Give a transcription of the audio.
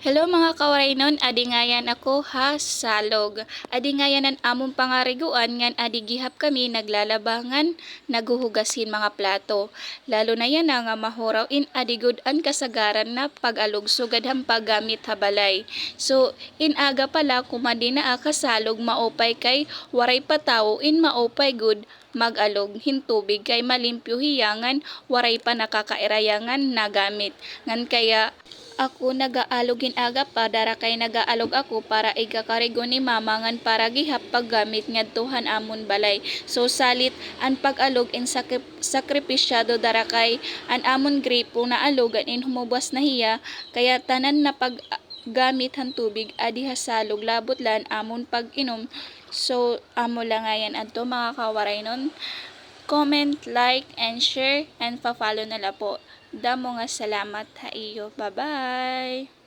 Hello mga kawaraynon, adi ngayan ako ha salog. Adi ngayan ang among pangariguan ngan adi gihap kami naglalabangan, naguhugasin mga plato. Lalo na yan nga mahoraw in adi good an kasagaran na pag-alog sugad ang paggamit habalay. So in aga pala kumadi na a kasalog maopay kay waray patawo in maopay good mag-alog hintubig kay malimpyo hiyangan waray pa nakakairayangan na gamit. Ngan kaya ako nagaalogin aga pa dara kay nagaalog ako para igakarigo ni mamangan para gihap paggamit ngadtuhan amon balay. So salit an pag-alog in sakri- sakripisyado dara kay an amon gripo na alogan in humubas na hiya kaya tanan na pag gamit han tubig adi hasalog labot lan amon pag-inom. So amo lang ngayon adto mga kawaray nun comment, like, and share, and pa-follow na la po. Damo nga salamat ha iyo. Bye-bye!